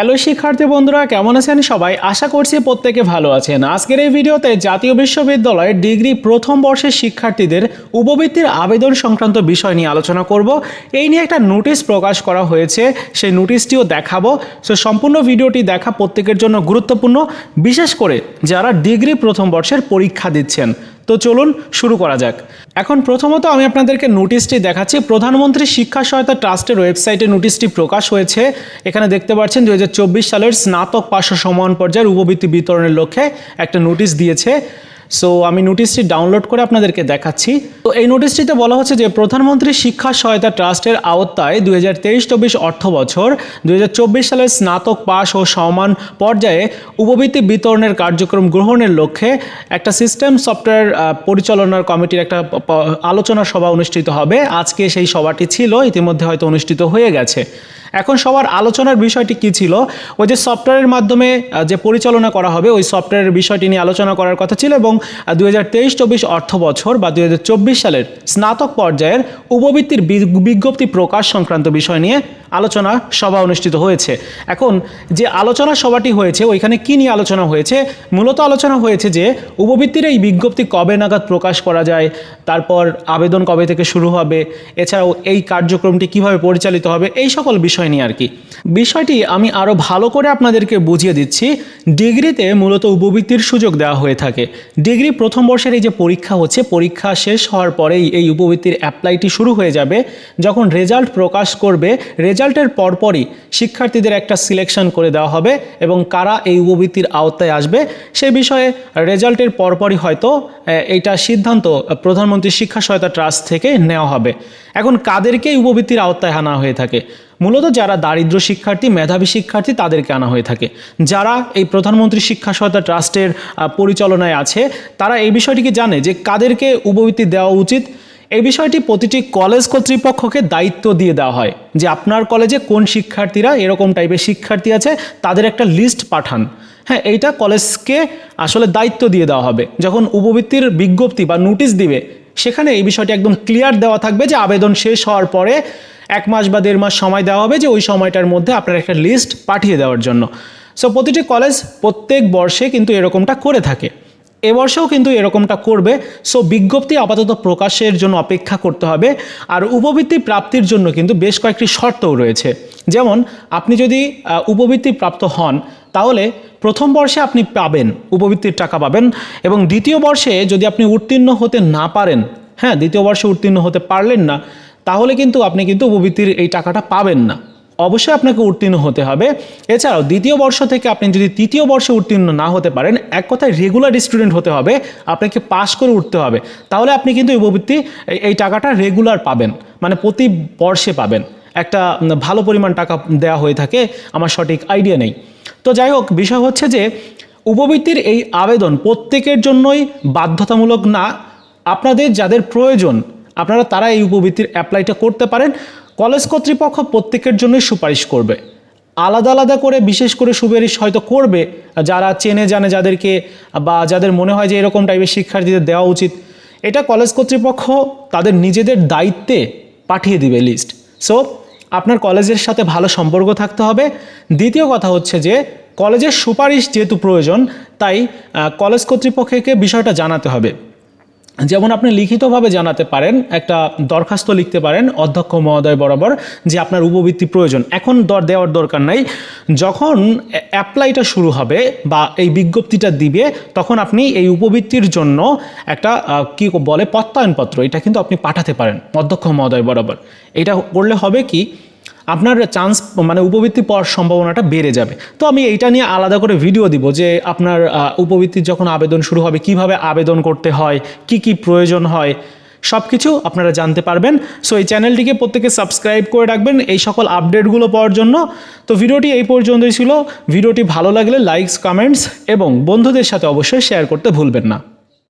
Hello শিক্ষার্থী বন্ধুরা, কেমন আছেন সবাই? আশা করছি প্রত্যেকে ভালো আছেন। আজকের এই ভিডিওতে জাতীয় বিশ্ববিদ্যালয়ের ডিগ্রি প্রথম বর্ষের শিক্ষার্থীদের উপবৃত্তির আবেদন সংক্রান্ত বিষয় নিয়ে আলোচনা করব। এই নিয়ে একটা নোটিশ প্রকাশ করা হয়েছে, সেই নোটিশটিও দেখাবো। সো সম্পূর্ণ ভিডিওটি দেখা প্রত্যেকের জন্য গুরুত্বপূর্ণ। বিশেষ করে যারা ডিগ্রি প্রথম বর্ষের পরীক্ষা দিচ্ছেন তো চলুন শুরু করা যাক। এখন প্রথমত আমি আপনাদেরকে নোটিশটি দেখাচ্ছি। প্রধানমন্ত্রী শিক্ষা সহায়তা ট্রাস্টের ওয়েবসাইটে নোটিশটি প্রকাশ হয়েছে। এখানে দেখতে পাচ্ছেন দুই হাজার চব্বিশ সালের স্নাতক পাশ সমান পর্যায়ের উপবৃত্তি বিতরণের লক্ষ্যে একটা নোটিশ দিয়েছে। সো আমি নোটিশটি ডাউনলোড করে আপনাদেরকে দেখাচ্ছি। তো এই নোটিশটিতে বলা হচ্ছে যে প্রধানমন্ত্রী শিক্ষা সহায়তা ট্রাস্টের আওতায় দুই হাজার তেইশ চব্বিশ অর্থ বছর দুই সালের স্নাতক পাশ ও সমান পর্যায়ে উপবৃত্তি বিতরণের কার্যক্রম গ্রহণের লক্ষ্যে একটা সিস্টেম সফটওয়্যার পরিচালনার কমিটির একটা আলোচনা সভা অনুষ্ঠিত হবে। আজকে সেই সভাটি ছিল, ইতিমধ্যে হয়তো অনুষ্ঠিত হয়ে গেছে। এখন সবার আলোচনার বিষয়টি কি ছিল? ওই যে সফটওয়্যারের মাধ্যমে যে পরিচালনা করা হবে, ওই সফটওয়্যারের বিষয়টি নিয়ে আলোচনা করার কথা ছিল এবং দু হাজার তেইশ চব্বিশ অর্থ বছর বা দু হাজার চব্বিশ সালের স্নাতক পর্যায়ের উপবৃত্তির বিজ্ঞপ্তি প্রকাশ সংক্রান্ত বিষয় নিয়ে আলোচনা সভা অনুষ্ঠিত হয়েছে। এখন যে আলোচনা সভাটি হয়েছে, ওইখানে কি নিয়ে আলোচনা হয়েছে? মূলত আলোচনা হয়েছে যে উপবৃত্তির এই বিজ্ঞপ্তি কবে নাগাদ প্রকাশ করা যায়, তারপর আবেদন কবে থেকে শুরু হবে, এছাড়াও এই কার্যক্রমটি কীভাবে পরিচালিত হবে, এই সকল বিষয় নিয়ে আর কি। বিষয়টি আমি আরও ভালো করে আপনাদেরকে বুঝিয়ে দিচ্ছি। ডিগ্রিতে মূলত উপবৃত্তির সুযোগ দেওয়া হয়ে থাকে। ডিগ্রি প্রথম বর্ষের এই যে পরীক্ষা হচ্ছে, পরীক্ষা শেষ হওয়ার পরেই এই উপবৃত্তির অ্যাপ্লাইটি শুরু হয়ে যাবে। যখন রেজাল্ট প্রকাশ করবে রেজাল্টের পরপরই শিক্ষার্থীদের একটা সিলেকশন করে দেওয়া হবে এবং কারা এই উপবৃত্তির আওতায় আসবে, সে বিষয়ে রেজাল্টের পরপরই হয়তো এইটা সিদ্ধান্ত প্রধানমন্ত্রী শিক্ষা সহায়তা ট্রাস্ট থেকে নেওয়া হবে। এখন কাদেরকে উপবৃত্তির আওতায় আনা হয়ে থাকে? মূলত যারা দারিদ্র শিক্ষার্থী, মেধাবী শিক্ষার্থী তাদেরকে আনা হয়ে থাকে। যারা এই প্রধানমন্ত্রী শিক্ষা সহায়তা ট্রাস্টের পরিচালনায় আছে, তারা এই বিষয়টিকে জানে যে কাদেরকে উপবৃত্তি দেওয়া উচিত। এই বিষয়টি প্রতিটি কলেজ কর্তৃপক্ষকে দায়িত্ব দিয়ে দেওয়া হয় যে আপনার কলেজে কোন শিক্ষার্থীরা এরকম টাইপের শিক্ষার্থী আছে, তাদের একটা লিস্ট পাঠান। হ্যাঁ এইটা কলেজকে আসলে দায়িত্ব দিয়ে দেওয়া হবে। যখন উপবৃত্তির বিজ্ঞপ্তি বা নোটিশ দিবে সেখানে এই বিষয়টি একদম ক্লিয়ার দেওয়া থাকবে যে আবেদন শেষ হওয়ার পরে এক মাস বা দেড় মাস সময় দেওয়া হবে যে ওই সময়টার মধ্যে আপনার একটা লিস্ট পাঠিয়ে দেওয়ার জন্য। সো প্রতিটি কলেজ প্রত্যেক বর্ষে কিন্তু এরকমটা করে থাকে। এবর্ষেও কিন্তু এরকমটা করবে। সো বিজ্ঞপ্তি আপাতত প্রকাশের জন্য অপেক্ষা করতে হবে। আর উপবৃত্তি প্রাপ্তির জন্য কিন্তু বেশ কয়েকটি শর্তও রয়েছে। যেমন, আপনি যদি উপবৃত্তি প্রাপ্ত হন, তাহলে প্রথম বর্ষে আপনি পাবেন, উপবৃত্তির টাকা পাবেন। এবং দ্বিতীয় বর্ষে যদি আপনি উত্তীর্ণ হতে না পারেন হ্যাঁ দ্বিতীয় বর্ষে উত্তীর্ণ হতে পারলেন না, তাহলে কিন্তু আপনি কিন্তু উপবৃত্তির এই টাকাটা পাবেন না। অবশ্যই আপনাকে উত্তীর্ণ হতে হবে। এছাড়াও দ্বিতীয় বর্ষ থেকে আপনি যদি তৃতীয় বর্ষে উত্তীর্ণ না হতে পারেন, এক কথায় রেগুলার স্টুডেন্ট হতে হবে, আপনাকে পাশ করে উঠতে হবে। তাহলে আপনি কিন্তু উপবৃত্তি এই টাকাটা রেগুলার পাবেন মানে প্রতি বর্ষে পাবেন। একটা ভালো পরিমাণ টাকা দেওয়া হয়ে থাকে, আমার সঠিক আইডিয়া নেই। তো যাই হোক, বিষয় হচ্ছে যে, উপবৃত্তির এই আবেদন প্রত্যেকের জন্যই বাধ্যতামূলক না। আপনাদের যাদের প্রয়োজন, আপনারা তারা এই উপবৃত্তির অ্যাপ্লাইটা করতে পারেন। কলেজ কর্তৃপক্ষ প্রত্যেকের জন্যই সুপারিশ করবে। আলাদা আলাদা করে, বিশেষ করে সুপারিশ হয়তো করবে, যারা চেনে জানে যাদেরকে বা যাদের মনে হয় যে এরকম টাইপের শিক্ষার্থীদের দেওয়া উচিত, এটা কলেজ কর্তৃপক্ষ তাদের নিজেদের দায়িত্বে পাঠিয়ে দিবে লিস্ট সো আপনার কলেজের সাথে ভালো সম্পর্ক থাকতে হবে। দ্বিতীয় কথা হচ্ছে যে, কলেজের সুপারিশ যেহেতু প্রয়োজন, তাই কলেজ কর্তৃপক্ষকে বিষয়টা জানাতে হবে। যেমন আপনি লিখিতভাবে জানাতে পারেন, একটা দরখাস্ত লিখতে পারেন অধ্যক্ষ মহোদয় বরাবর যে আপনার উপবৃত্তি প্রয়োজন। এখন দর দেওয়ার দরকার নাই। যখন অ্যাপ্লাইটা শুরু হবে বা এই বিজ্ঞপ্তিটা দিবে, তখন আপনি এই উপবৃত্তির জন্য একটা কি বলে, প্রত্যয়নপত্র, এটা কিন্তু আপনি পাঠাতে পারেন অধ্যক্ষ মহোদয় বরাবর। এটা করলে হবে কি আপনার চান্স মানে উপবৃত্তি পাওয়ার সম্ভাবনাটা বেড়ে যাবে। তো আমি এইটা নিয়ে আলাদা করে ভিডিও দিব যে আপনার উপবৃত্তির যখন আবেদন শুরু হবে, কীভাবে আবেদন করতে হয়, কি কি প্রয়োজন হয় সব কিছু আপনারা জানতে পারবেন। সো এই চ্যানেলটিকে প্রত্যেকে সাবস্ক্রাইব করে রাখবেন এই সকল আপডেটগুলো পাওয়ার জন্য। তো ভিডিওটি এই পর্যন্তই ছিল। ভিডিওটি ভালো লাগলে লাইকস কমেন্টস এবং বন্ধুদের সাথে অবশ্যই শেয়ার করতে ভুলবেন না।